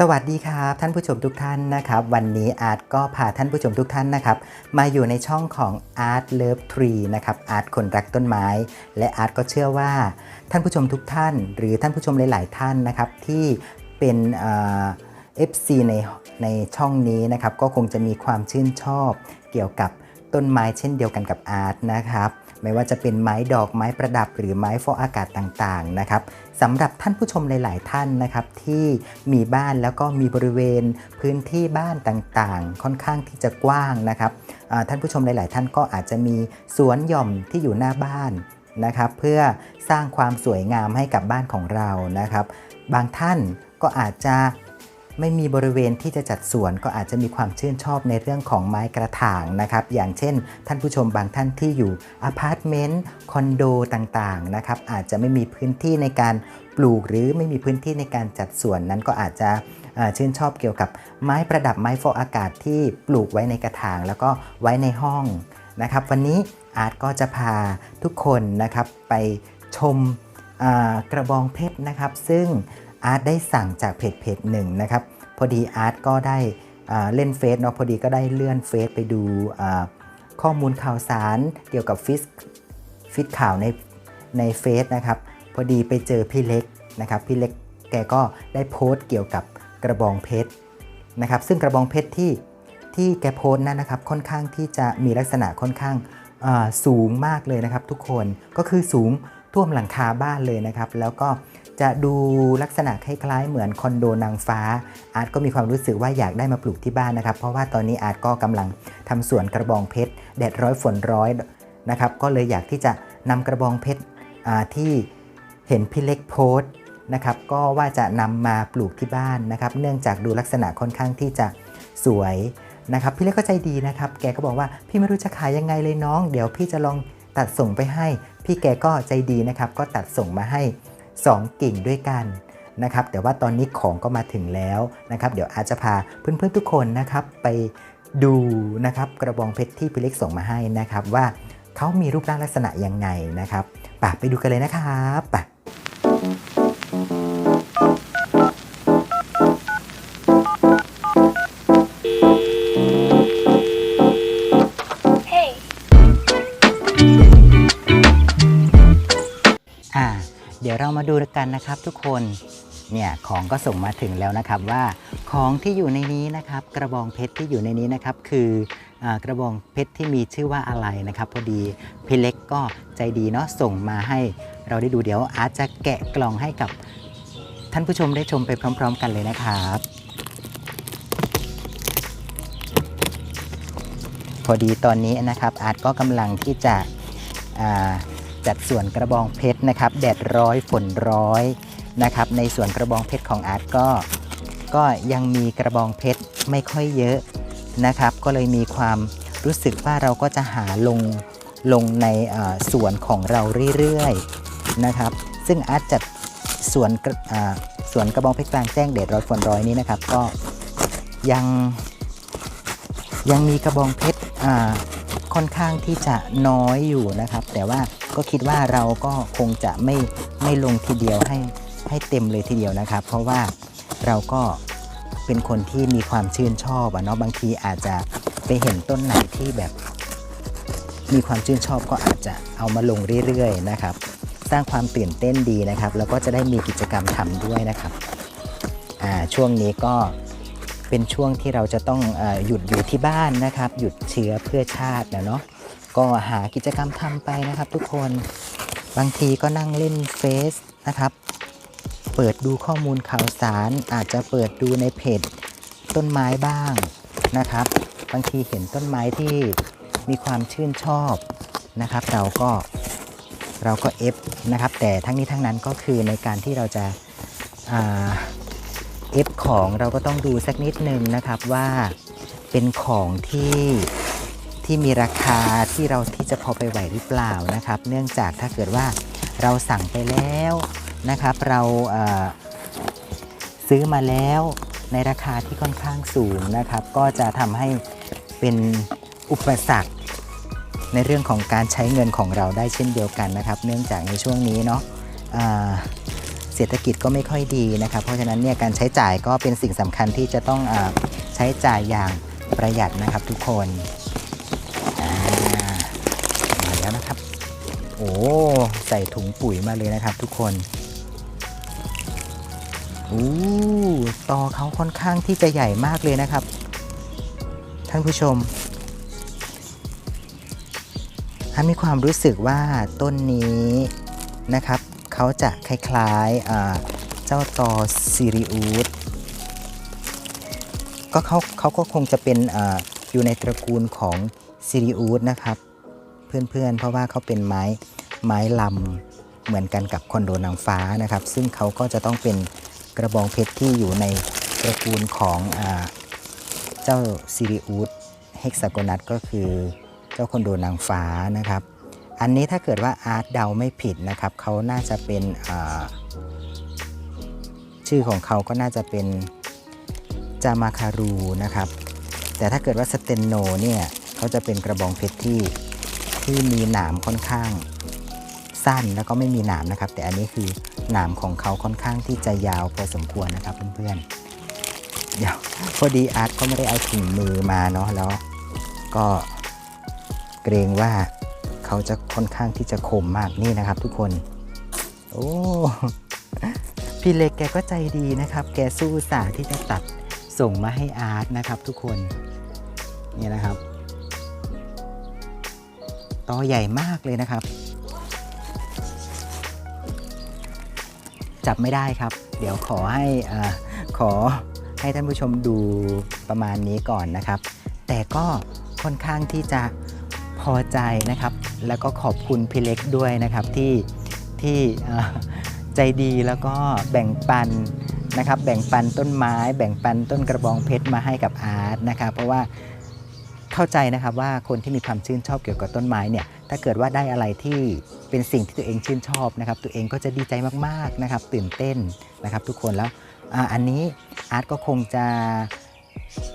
สวัสดีครับท่านผู้ชมทุกท่านนะครับ วันนี้อาร์ตก็พาท่านผู้ชมทุกท่านนะครับ มาอยู่ในช่องของ Art Love Tree นะครับอาร์ตคนรักต้นไม้ และอาร์ตก็เชื่อว่า ท่านผู้ชมทุกท่าน หรือท่านผู้ชมหลาย ๆ ท่านนะครับ ที่เป็นเอ่อ FC ในในช่องนี้นะครับ ก็คงจะมีความชื่นชอบเกี่ยวกับ ต้นไม้เช่นเดียวกันกับอาร์ตนะครับ ไม่ว่าจะเป็นไม้ดอกไม้ประดับ หรือไม้ฟอกอากาศต่างๆนะครับสำหรับท่านผู้ชมหลาย ๆ ท่านนะครับที่มีบ้านแล้วก็มีบริเวณพื้นที่บ้านต่างๆ ค่อนข้างที่จะกว้างนะครับท่านผู้ชมหลาย ๆ ท่านก็อาจจะมีสวนหย่อมที่อยู่หน้าบ้านนะครับ เพื่อสร้างความสวยงามให้กับบ้านของเรานะครับ บางท่านก็อาจจะ ไม่มีบริเวณที่จะจัดสวนก็อาจจะมีความชื่นชอบในเรื่องของไม้กระถางนะครับ อย่างเช่น ท่านผู้ชมบางท่านที่อยู่อพาร์ตเมนต์คอนโดต่างๆนะครับอาจจะไม่มีพื้นที่ในการปลูกหรือไม่มีพื้นที่ในการจัดสวนนั้นก็อาจจะชื่นชอบเกี่ยวกับไม้ประดับไม้ฟอกอากาศที่ปลูกไว้ในกระถาง แล้วก็ไว้ในห้องนะครับ วันนี้อาร์ตก็จะพาทุกคนนะครับไปชมกระบองเพชรนะครับ ซึ่งอาร์ตได้สั่งจากเพจเพจหนึ่งนะครับ พอดีอาร์ตก็ได้เล่นเฟซเนาะพอดีก็ได้เลื่อนเฟซไปดูข้อมูลข่าวสารเกี่ยวกับฟิสฟิตข่าวในในเฟซนะครับ พอดีไปเจอพี่เล็กนะครับ พี่เล็กแกก็ได้โพสต์เกี่ยวกับกระบองเพชรนะครับ ซึ่งกระบองเพชรที่ที่แกโพสต์นั้นนะครับ ค่อนข้างที่จะมีลักษณะค่อนข้างสูงมากเลยนะครับ ทุกคนก็คือสูงท่วมหลังคาบ้านเลยนะครับ แล้วก็ จะดูลักษณะคล้ายๆเหมือนคอนโดนางฟ้า อาร์ตก็มีความรู้สึกว่าอยากได้มาปลูกที่บ้านนะครับ เพราะว่าตอนนี้อาร์ตก็กำลังทำสวนกระบองเพชรแดดร้อยฝนร้อยนะครับ ก็เลยอยากที่จะนำกระบองเพชรที่เห็นพี่เล็กโพสต์นะครับก็ว่าจะนำมาปลูกที่บ้านนะครับ เนื่องจากดูลักษณะค่อนข้างที่จะสวยนะครับ พี่เล็กก็ใจดีนะครับ แกก็บอกว่าพี่ไม่รู้จะขายยังไงเลยน้อง เดี๋ยวพี่จะลองตัดส่งไปให้ พี่แกก็ใจดีนะครับ ก็ตัดส่งมาให้ 2 กิ่งด้วยกันนะครับแต่ว่าตอนนี้ของก็มาถึงแล้วนะครับ เดี๋ยวอาจจะพาเพื่อนๆทุกคนนะครับไปดูนะครับกระบองเพชรที่พี่เล็กส่งมาให้นะครับ ว่าเขามีรูปร่างลักษณะยังไงนะครับป่ะไปดูกันเลยนะครับป่าดูกันนะครับทุกคนเนี่ยของก็ส่งมาถึงแล้วนะครับว่าของที่อยู่ในนี้นะครับ กระบองเพชรที่อยู่ในนี้นะครับ คืออกระบองเพชรที่มีชื่อว่าอะไรนะครับ พอดีพี่เล็กก็ใจดีเนาะส่งมาให้เราได้ดูเดี๋ยว อาจจะแกะกล่องให้กับท่านผู้ชมได้ชมไปพร้อม ๆ กันเลยนะครับ พอดีตอนนี้นะครับอาร์ตก็กำลังที่จะ จัดส่วนกระบองเพชรนะครับ แดดร้อยฝนร้อยนะครับ ในส่วนกระบองเพชรของอาร์ตก็ ก็ยังมีกระบองเพชรไม่ค่อยเยอะนะครับ ก็เลยมีความรู้สึกว่าเราก็จะหาลงลงในเอ่วนของเราเรื่อยๆนะครับ ซึ่งอาร์ตจัดส่วนกระอ่วนกระบองเพชรกลางแจ้งแดดร้อยฝนร้อยนี้นะครับ ก็ยังยังมีกระบองเพชรอ่า ค่อนข้างที่จะน้อยอยู่นะครับ แต่ว่าก็คิดว่าเราก็คงจะไม่ไม่ลงทีเดียวให้ให้เต็มเลยทีเดียวนะครับ เพราะว่าเราก็เป็นคนที่มีความชื่นชอบอะเนาะบางทีอาจจะไปเห็นต้นไหนที่แบบ มีความชื่นชอบก็อาจจะเอามาลงเรื่อยๆนะครับ สร้างความตื่นเต้นดีนะครับ แล้วก็จะได้มีกิจกรรมทำด้วยนะครับอ่าช่วงนี้ก็ เป็นช่วงที่เราจะต้องอหยุดอยู่ที่บ้านนะครับ หยุดเชื้อเพื่อชาตินะเนาะก็หากิจกรรมทำไปนะครับ ทุกคนบางทีก็นั่งเล่นเฟซนะครับ เปิดดูข้อมูลข่าวสาร อาจจะเปิดดูในเพจต้นไม้บ้างนะครับ บางทีเห็นต้นไม้ที่มีความชื่นชอบนะครับ เราก็เราก็เอฟนะครับ แต่ทั้งนี้ทั้งนั้นก็คือในการที่เราจะา เอฟของเราก็ต้องดูสักนิดนึงนะครับว่าเป็นของที่ที่มีราคาที่เราที่จะพอไปไหวหรือเปล่านะครับ เนื่องจากถ้าเกิดว่าเราสั่งไปแล้วนะครับ เราเซื้อมาแล้วในราคาที่ค่อนข้างสูงนะครับ ก็จะทำให้เป็นอุปสรรคในเรื่องของการใช้เงินของเราได้เช่นเดียวกันนะครับ เนื่องจากในช่วงนี้เนาะ เศรษฐกิจก็ไม่ค่อยดีนะครับ เพราะฉะนั้นเนี่ยการใช้จ่ายก็เป็นสิ่งสำคัญที่จะต้องอใช้จ่ายอย่างประหยัดนะครับทุกคนมาแล้วนะครับ โอ้ใส่ถุงปุ๋ยมาเลยนะครับทุกคนอู้ตอเขาค่อนข้างที่จะใหญ่มากเลยนะครับ ท่านผู้ชมฮันมีความรู้สึกว่าต้นนี้นะครับ เขาจะคล้ายๆเจ้าตอซิริอูดก็เขาเขาก็คงจะเป็นออยู่ในตระกูลของซิริอูดนะครับ เพื่อนๆ เพราะว่าเขาเป็นไม้ไม้ลำเหมือนกันกับคอนโดนางฟ้านะครับ ซึ่งเขาก็จะต้องเป็นกระบองเพชรที่อยู่ในตระกูลของอเจ้าซิริอูดเฮกซาโกนัสก็คือเจ้าคอนโดนางฟ้านะครับ อันนี้ถ้าเกิดว่าอาร์ตเดาไม่ผิดนะครับเขาน่าจะเป็นชื่อของเขาก็น่าจะเป็นจามาคารูนะครับ แต่ถ้าเกิดว่าสเตนโนเนี่ยเขาจะเป็นกระบองเพชรที่ที่มีหนามค่อนข้างสั้นแล้วก็ไม่มีหนามนะครับ แต่อันนี้คือหนามของเขาค่อนข้างที่จะยาวพอสมควรนะครับเพื่อนๆเดี๋ยวพอดีอาร์ตเขาไม่ได้เอาถุงมือมาเนาะแล้วก็เกรงว่า เขาจะค่อนข้างที่จะคมมากนี่นะครับ ทุกคน โอ้พี่เล็กแกก็ใจดีนะครับ แกสู้สาที่จะตัดส่งมาให้อาร์ตนะครับ ทุกคนนี่นะครับตอใหญ่มากเลยนะครับ จับไม่ได้ครับ เดี๋ยวขอให้อ่าขอให้ท่านผู้ชมดูประมาณนี้ก่อนนะครับ แต่ก็ค่อนข้างที่จะ พอใจนะครับ แล้วก็ขอบคุณพี่เล็กด้วยนะครับที่ที่ใจดีแล้วก็แบ่งปันนะครับ แบ่งปันต้นไม้ แบ่งปันต้นกระบองเพชรมาให้กับอาร์ตนะครับ เพราะว่าเข้าใจนะครับว่าคนที่มีความชื่นชอบเกี่ยวกับต้นไม้เนี่ยถ้าเกิดว่าได้อะไรที่เป็นสิ่งที่ตัวเองชื่นชอบนะครับ ตัวเองก็จะดีใจมากๆนะครับ ตื่นเต้นนะครับ ทุกคนแล้วออันนี้อาร์ตก็คงจะ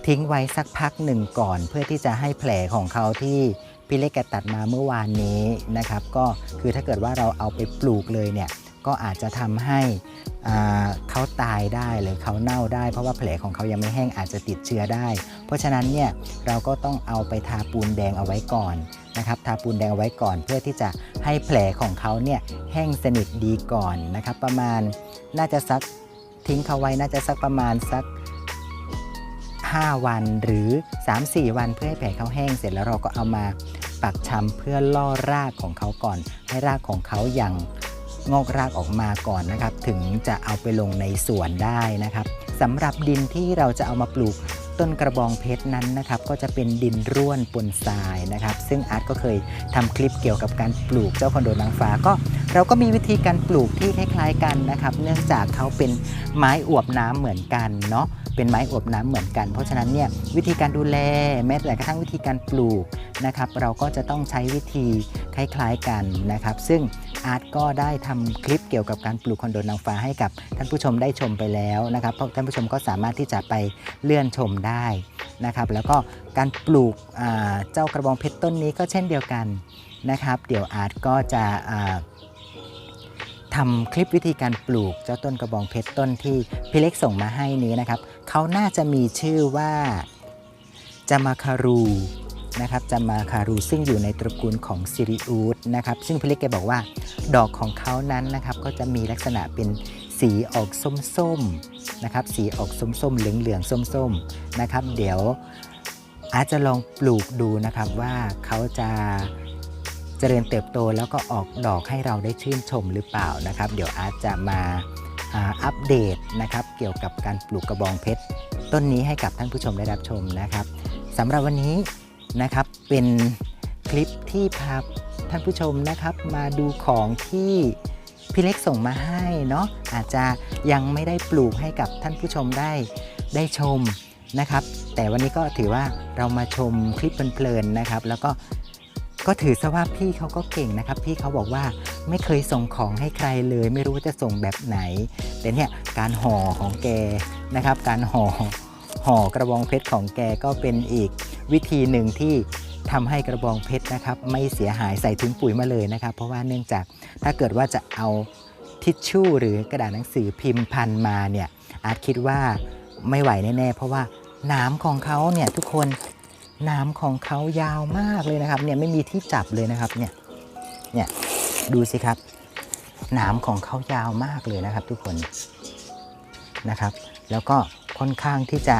ทิ้งไว้สักพักหนึ่งก่อน เพื่อที่จะให้แผลของเขาที่พี่เล็กแกตัดมาเมื่อวานนี้นะครับ ก็คือถ้าเกิดว่าเราเอาไปปลูกเลยเนี่ยก็อาจจะทำให้เขาตายได้หรือเขาเน่าได้ เพราะว่าแผลของเขายังไม่แห้งอาจจะติดเชื้อได้ เพราะฉะนั้นเนี่ยเราก็ต้องเอาไปทาปูนแดงเอาไว้ก่อนนะครับทาปูนแดงเอาไว้ก่อน เพื่อที่จะให้แผลของเขาเนี่ยแห้งสนิทดีก่อนนะครับ ประมาณน่าจะสักทิ้งเขาไว้น่าจะสักประมาณสัก 5 วันหรือ 3-4 วันเพื่อให้แผลเขาแห้งเสร็จแล้วเราก็เอามาปักชำเพื่อล่อรากของเขาก่อน ให้รากของเขาอย่างงอกรากออกมาก่อนนะครับ ถึงจะเอาไปลงในสวนได้นะครับสำหรับดินที่เราจะเอามาปลูกต้นกระบองเพชรนั้นนะครับก็จะเป็นดินร่วนปนทรายนะครับ ซึ่งอาร์ตก็เคยทำคลิปเกี่ยวกับการปลูกเจ้าคอนโดนางฟ้าก็เราก็มีวิธีการปลูกที่คล้าย ๆกันนะครับ เนื่องจากเขาเป็นไม้อวบน้ำเหมือนกันเนาะ เป็นไม้อบน้ำเหมือนกัน เพราะฉะนั้นเนี่ยวิธีการดูแลแม้แต่กระทั่งวิธีการปลูกนะครับเราก็จะต้องใช้วิธีคล้ายๆกันนะครับ ซึ่งอาร์ตก็ได้ทำคลิปเกี่ยวกับการปลูกคอนโดนางฟ้าให้กับท่านผู้ชมได้ชมไปแล้วนะครับเพราะท่านผู้ชมก็สามารถที่จะไปเลื่อนชมได้นะครับ แล้วก็การปลูกเจ้ากระบองเพชรต้นนี้ก็เช่นเดียวกันนะครับ เดี๋ยวอาร์ตก็จะทำคลิปวิธีการปลูกเจ้าต้นกระบองเพชรต้นที่พี่เล็กส่งมาให้นี้นะครับ เขาน่าจะมีชื่อว่าจามาคารูนะครับจามาคารูซึ่งอยู่ในตระกูลของซิริอูดนะครับซึ่งพี่เล็กแกบอกว่าดอกของเขานั้นนะครับก็จะมีลักษณะเป็นสีออกส้มๆนะครับสีออกส้มๆเหลืองๆส้มๆนะครับ เดี๋ยวอาจจะลองปลูกดูนะครับว่าเขาจะเจริญเติบโตแล้วก็ออกดอกให้เราได้ชื่นชมหรือเปล่านะครับ เดี๋ยวอาจจะมา อัปเดตนะครับเกี่ยวกับการปลูกกระบองเพชร ต้นนี้ให้กับท่านผู้ชมได้รับชมนะครับสำหรับวันนี้นะครับเป็นคลิปที่พาท่านผู้ชมนะครับมาดูของที่พี่เล็กส่งมาให้เนาะอาจจะยังไม่ได้ปลูกให้กับท่านผู้ชมได้ได้ชมนะครับ แต่วันนี้ก็ถือว่าเรามาชมคลิปเพลินๆนะครับ แล้วก็ ก็ถือซะว่าพี่เขาก็เก่งนะครับ พี่เขาบอกว่าไม่เคยส่งของให้ใครเลย ไม่รู้ว่าจะส่งแบบไหน แต่เนี่ยการห่อของแกนะครับ การห่อห่อกระบองเพชรของแกก็เป็นอีกวิธีหนึ่งที่ทำให้กระบองเพชรนะครับ ไม่เสียหายใส่ถุงปุ๋ยมาเลยนะครับ เพราะว่าเนื่องจากถ้าเกิดว่าจะเอาทิชชู่หรือกระดาษหนังสือพิมพ์พันมาเนี่ยอาร์ตคิดว่าไม่ไหวแน่ๆเพราะว่าน้ำของเขาเนี่ยทุกคน หน้ำของเขายาวมากเลยนะครับเนี่ยไม่มีที่จับเลยนะครับเนี่ยเนี่ยดูสิครับหนามของเขายาวมากเลยนะครับ ทุกคนนะครับ แล้วก็ค่อนข้างที่จะ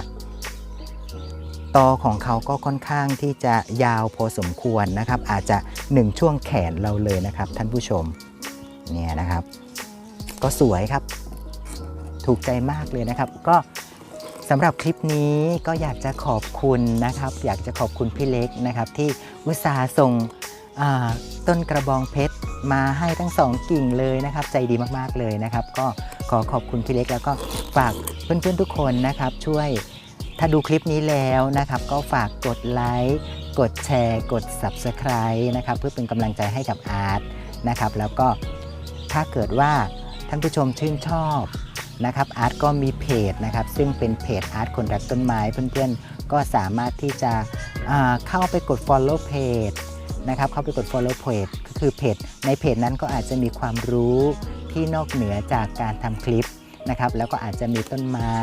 ตอของเขาก็ค่อนข้างที่จะยาวพอสมควรนะครับ อาจจะหนึ่งช่วงแขนเราเลยนะครับ ท่านผู้ชมเนี่ยนะครับ ก็สวยครับ ถูกใจมากเลยนะครับ ก็ สำหรับคลิปนี้ก็อยากจะขอบคุณนะครับ อยากจะขอบคุณพี่เล็กนะครับ ที่อุตส่าห์ส่งต้นกระบองเพชรมาให้ทั้งสองกิ่งเลยนะครับ ใจดีมากๆเลยนะครับ ก็ขอขอบคุณพี่เล็กแล้วก็ฝากเพื่อนๆทุกคนนะครับ ช่วยถ้าดูคลิปนี้แล้วนะครับ ก็ฝากกดไลค์กดแชร์ กด Subscribe นะครับ เพื่อเป็นกำลังใจให้กับอาร์ตนะครับ แล้วก็ถ้าเกิดว่าท่านผู้ชมชื่นชอบ นะครับอาร์ตก็มีเพจนะครับซึ่งเป็นเพจอาร์ตคนรักต้นไม้เพื่อนๆ ก็สามารถที่จะเข้าไปกด Follow Page นะครับเข้าไปกด Follow Page ก็คือเพจในเพจนั้นก็อาจจะมีความรู้ที่นอกเหนือจากการทำคลิปนะครับแล้วก็อาจจะมีต้นไม้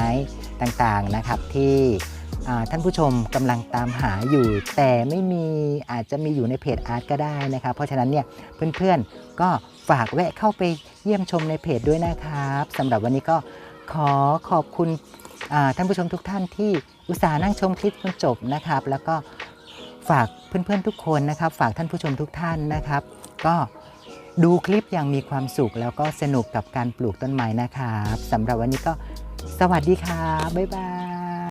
ต่างๆนะครับที่ท่านผู้ชมกำลังตามหาอยู่ แต่ไม่มีอาจจะมีอยู่ในเพจอาร์ตก็ได้นะครับ เพราะฉะนั้นเนี่ยเพื่อนๆก็ฝากแวะเข้าไปเยี่ยมชมในเพจด้วยนะคะ รับสำหรับวันนี้ก็ขอขอบคุณท่านผู้ชมทุกท่านที่อุตส่าห์นั่งชมคลิปจนจบนะครับ แล้วก็ฝากเพื่อนๆทุกคนนะครับ ฝากท่านผู้ชมทุกท่านนะครับ ก็ดูคลิปอย่างมีความสุข แล้วก็สนุกกับการปลูกต้นไม้นะครับสำหรับวันนี้ก็สวัสดีค่ะบ๊ายบาย